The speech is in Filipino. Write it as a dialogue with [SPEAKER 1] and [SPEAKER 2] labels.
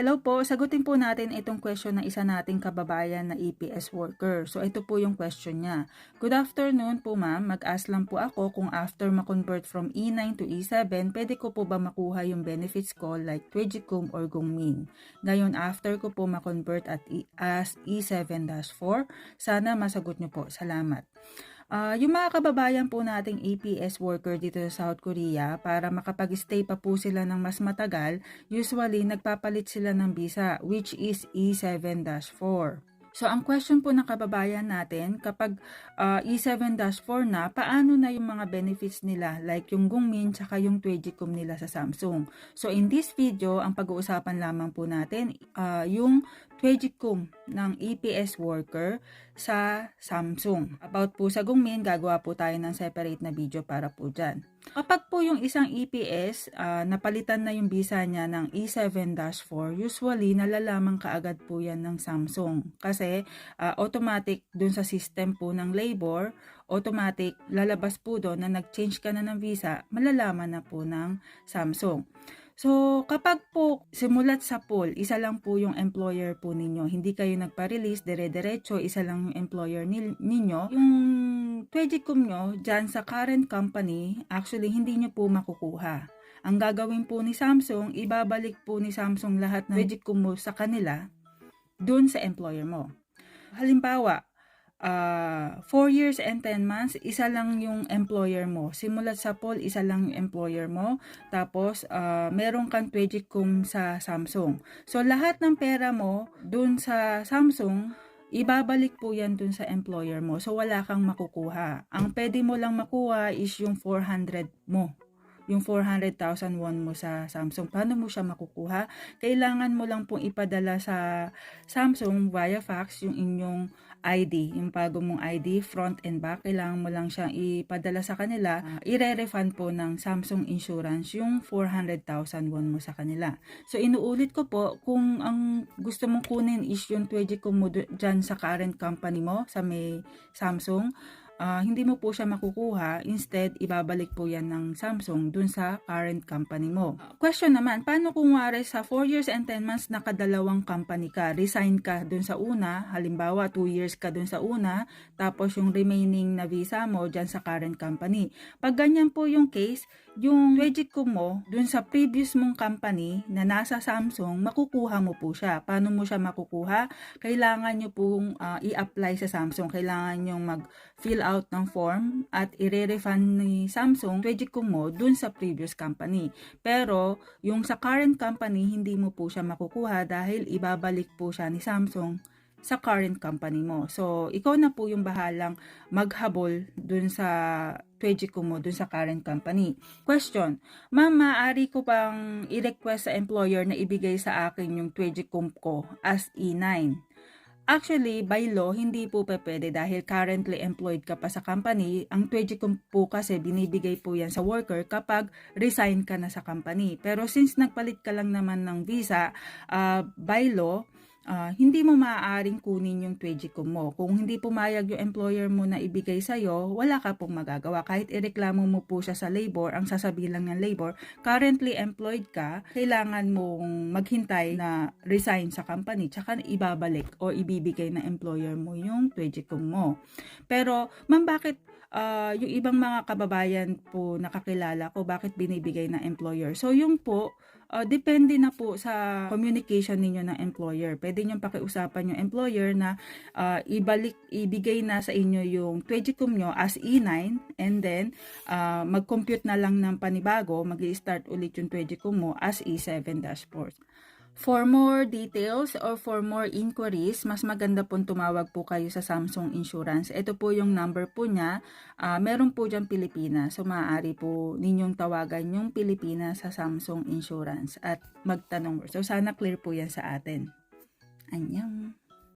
[SPEAKER 1] Hello po, sagutin po natin itong question ng isa nating kababayan na EPS worker. So ito po yung question niya. Good afternoon po ma'am, mag-ask lang po ako kung after ma-convert from E9 to E7, pwede ko po ba makuha yung benefits ko like Twigicum or Gungmin. Ngayon after ko po ma-convert at as E7-4, sana masagot niyo po. Salamat. Ah, yung mga kababayan po nating APS worker dito sa South Korea, para makapag-stay pa po sila ng mas matagal, usually nagpapalit sila ng visa which is E E7-4. So, ang question po ng kababayan natin, kapag ah, E7-4 na, paano na yung mga benefits nila like yung Gungmin tsaka yung Twigicum nila sa Samsung? So, in this video, ang pag-uusapan lamang po natin, ah, yung Twigicum ng EPS worker sa Samsung. About po sa Gungmin, gagawa po tayo ng separate na video para po dyan. Kapag po yung isang EPS, ah, napalitan na yung visa niya ng E7-4, usually nalalaman kaagad po yan ng Samsung. Kasi ah, automatic dun sa system po ng labor, automatic lalabas po doon na nag-change ka na ng visa, malalaman na po ng Samsung. So, kapag po simulat sa pool, isa lang po yung employer po ninyo. Hindi kayo nagpa-release, dire-diretso, isa lang yung employer nil- ninyo. Yung Twedicum nyo, dyan sa current company, actually, hindi nyo po makukuha. Ang gagawin po ni Samsung, ibabalik po ni Samsung lahat ng Twedicum mo sa kanila dun sa employer mo. Halimbawa, 4 years and 10 months, isa lang yung employer mo. Simulat sa poll, isa lang yung employer mo. Tapos, ah, meron kang Twedicum sa Samsung. So, lahat ng pera mo dun sa Samsung, ibabalik po yan dun sa employer mo. So, wala kang makukuha. Ang pwede mo lang makuha is yung 400 mo yung 400,000 won mo sa Samsung. Paano mo siya makukuha? Kailangan mo lang pong ipadala sa Samsung via fax yung inyong ID, yung bago mong ID, front and back. Kailangan mo lang siyang ipadala sa kanila. Ire-refund po ng Samsung Insurance yung 400,000 won mo sa kanila. So, inuulit ko po, kung ang gusto mong kunin is yung Twedicum mo du- dyan sa current company mo, sa may Samsung, ah, hindi mo po siya makukuha. Instead, ibabalik po yan ng Samsung dun sa current company mo. Question naman, paano kung wari sa 4 years and 10 months nakadalawang company ka, resign ka dun sa una, halimbawa 2 years ka dun sa una, tapos yung remaining na visa mo dyan sa current company. Pag ganyan po yung case, yung Twedicum mo dun sa previous mong company na nasa Samsung, makukuha mo po siya. Paano mo siya makukuha? Kailangan nyo pong ah, i-apply sa Samsung. Kailangan nyo mag-fill out ng form at i-refund ni Samsung Twedicum mo dun sa previous company. Pero yung sa current company, hindi mo po siya makukuha dahil ibabalik po siya ni Samsung sa current company mo. So, ikaw na po yung bahalang maghabol dun sa Twedicum mo dun sa current company. Question, Ma'am, maaari ko bang i-request sa employer na ibigay sa akin yung Twedicum ko as E9? Actually, by law, hindi po pa pwede dahil currently employed ka pa sa company. Ang Twedicum po kasi binibigay po yan sa worker kapag resign ka na sa company. Pero since nagpalit ka lang naman ng visa, ah, by law, ah, hindi mo maaaring kunin yung Twedicum mo. Kung hindi pumayag yung employer mo na ibigay sa'yo, wala ka pong magagawa. Kahit ireklamo mo po siya sa labor, ang sasabihin lang ng labor, currently employed ka, kailangan mong maghintay na resign sa company, tsaka ibabalik o ibibigay ng employer mo yung Twedicum mo. Pero, ma'am, bakit ah, yung ibang mga kababayan po nakakilala ko, bakit binibigay ng employer? So, yung po, ah, depende na po sa communication ninyo ng employer. Pwede nyo pakiusapan yung employer na ah, ibalik, ibigay na sa inyo yung Twedicum nyo as E9 and then ah, mag-compute na lang ng panibago, mag start ulit yung Twedicum mo as E7-4. For more details or for more inquiries, mas maganda pong tumawag po kayo sa Samsung Insurance. Ito po yung number po niya. Ah, meron po dyan Pilipinas. So, maaari po ninyong tawagan yung Pilipinas sa Samsung Insurance at magtanong. So, sana clear po yan sa atin. Anyang.